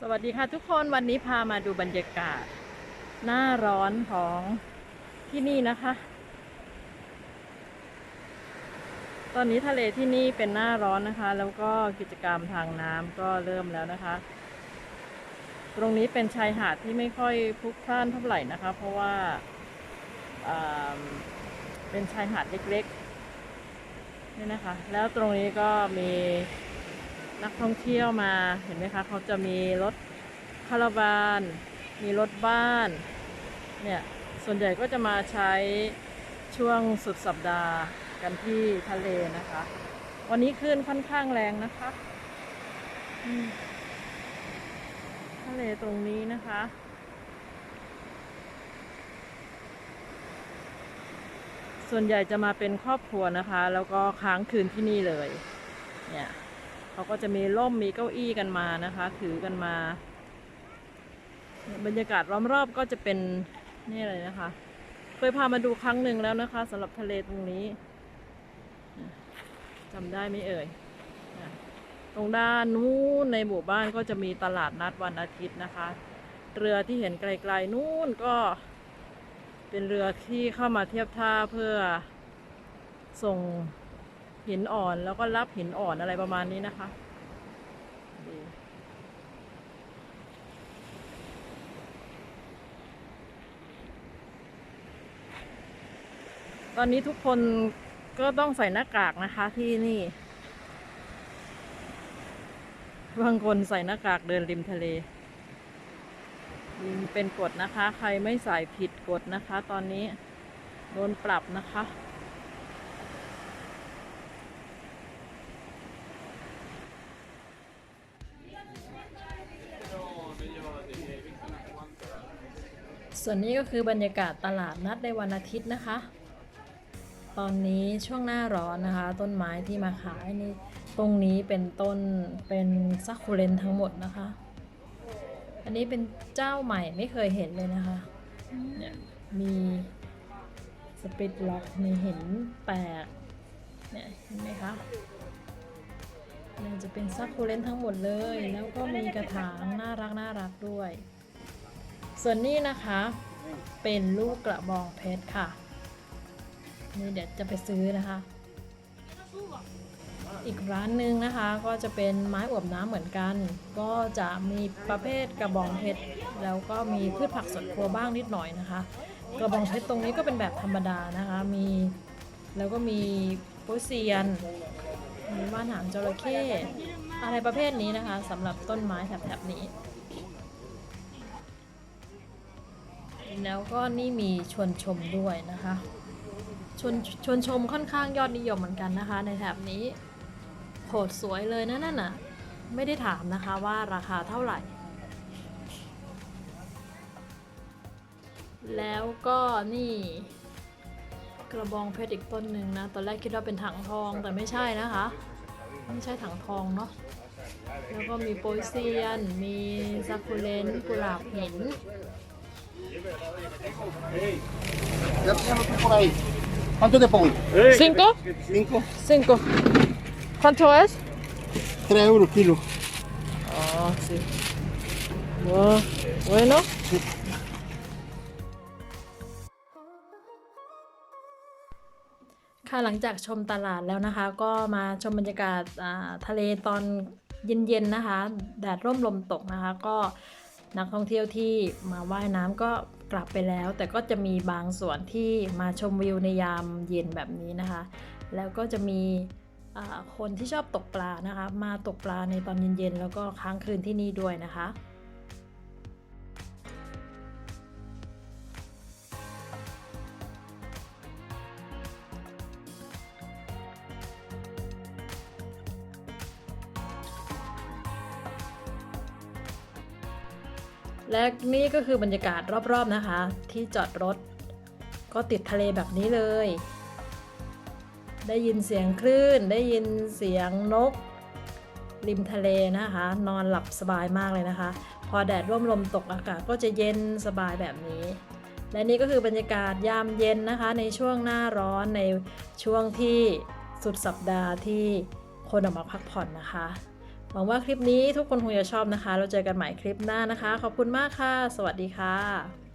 สวัสดีค่ะทุกคนวันนี้พามาดูบรรยากาศ หน้าร้อนของที่นี่นะคะ ตอนนี้ทะเลที่นี่เป็นหน้าร้อนนะคะ แล้วก็กิจกรรมทางน้ำก็เริ่มแล้วนะคะ ตรงนี้เป็นชายหาดที่ไม่ค่อยพลุกพล่านเท่าไหร่นะคะ เพราะว่าเป็นชายหาดเล็กๆนี่นะคะ แล้วตรงนี้ก็มี นักท่องเที่ยวมาเห็นไหมคะเขาจะมีรถคาราบาน มีรถบ้าน เนี่ย ส่วนใหญ่ก็จะมาใช้ช่วงสุดสัปดาห์กันที่ทะเลนะคะ วันนี้คลื่นค่อนข้างแรงนะคะทะเลตรงนี้นะคะส่วนใหญ่จะมาเป็นครอบครัวนะคะ แล้วก็ค้างคืนที่นี่เลย เนี่ย เขาก็จะมีร่มมีเก้าอี้กันมานะคะ ถือกันมา บรรยากาศล้อมรอบก็จะเป็นนี่เลยนะคะ เคยพามาดูครั้งหนึ่งแล้วนะคะสำหรับทะเลตรงนี้จำได้ไหมเอ่ยตรงด้านนู้นในหมู่บ้านก็จะมีตลาดนัดวันอาทิตย์นะคะ เรือที่เห็นไกลๆนู้นก็ เป็นเรือที่เข้ามาเทียบท่าเพื่อส่ง หินอ่อนแล้วก็รับหินอ่อนอะไรประมาณนี้นะคะตอนนี้ทุกคนก็ต้องใส่หน้ากากนะคะที่นี่ บางคนใส่หน้ากากเดินริมทะเล เป็นกฎนะคะ ใครไม่ใส่ผิดกฎนะคะ ตอนนี้โดนปรับนะคะ ส่วนนี้ก็คือบรรยากาศตลาดนัดในวันอาทิตย์นะคะ ตอนนี้ช่วงหน้าร้อนนะคะ ต้นไม้ที่มาขายนี่ตรงนี้เป็นต้นเป็นซักคูเลนทั้งหมดนะคะ อันนี้เป็นเจ้าใหม่ไม่เคยเห็นเลยนะคะเนี่ยมีสปิตล็อกมีเห็นแปลกเนี่ยเห็นไหมคะเนี่ยจะเป็นซักคูเลนทั้งหมดเลย แล้วก็มีกระถางน่ารักน่ารักด้วย ส่วนนี้นะคะเป็นลูกกระบองเพชรค่ะ นี่เดี๋ยวจะไปซื้อนะคะ อีกร้านหนึ่งนะคะก็จะเป็นไม้อวบน้ำเหมือนกัน ก็จะมีประเภทกระบองเพชรแล้วก็มีพืชผักสวนครัวบ้างนิดหน่อยนะคะ กระบองเพชรตรงนี้ก็เป็นแบบธรรมดานะคะมีแล้วก็มีโปเซียนมีว่านหางจระเข้อะไรประเภทนี้นะคะสำหรับต้นไม้แถบๆนี้ แล้วก็นี่มีชวนชมด้วยนะคะชวนชวนชมค่อนข้างยอดนิยมเหมือนกันนะคะ ในแถบนี้โหดสวยเลยนะนั่นน่ะ ไม่ได้ถามนะคะว่าราคาเท่าไหร่ แล้วก็นี่ กระบองเพชรอีกต้นหนึ่งนะ ตอนแรกคิดว่าเป็นถังทองแต่ไม่ใช่นะคะ ไม่ใช่ถังทองเนาะแล้วก็มีโปเซียน มีซากุเลนกุหลาบหิน Ya tenemos tú por ahí. ¿Cuánto te pongo? Cinco? Cinco. Cinco. ¿Cuánto es? Tres euros kilo. Ah, sí. Bueno, bueno. ค่ะหลังจากชมตลาดแล้วนะคะ ก็มาชมบรรยากาศอ่าทะเลตอนเย็นๆนะคะ แดดร่มลมตกนะคะ ก็ นักท่องเที่ยวที่มาว่ายน้ำก็กลับไปแล้ว แต่ก็จะมีบางส่วนที่มาชมวิวในยามเย็นแบบนี้นะคะ แล้วก็จะมีคนที่ชอบตกปลานะคะ มาตกปลาในตอนเย็นๆแล้วก็ค้างคืนที่นี่ด้วยนะคะ และนี่ก็คือบรรยากาศรอบๆนะคะ ที่จอดรถ ก็ติดทะเลแบบนี้เลย ได้ยินเสียงคลื่น ได้ยินเสียงนก ริมทะเลนะคะ นอนหลับสบายมากเลยนะคะ พอแดดร่มลมตกอากาศก็จะเย็นสบายแบบนี้ และนี่ก็คือบรรยากาศยามเย็นนะคะ ในช่วงหน้าร้อนในช่วงที่สุดสัปดาห์ที่คนออกมาพักผ่อนนะคะ หวังว่าคลิปนี้ทุกคนคงจะชอบนะคะ เราเจอกันใหม่คลิปหน้านะคะ ขอบคุณมากค่ะ สวัสดีค่ะ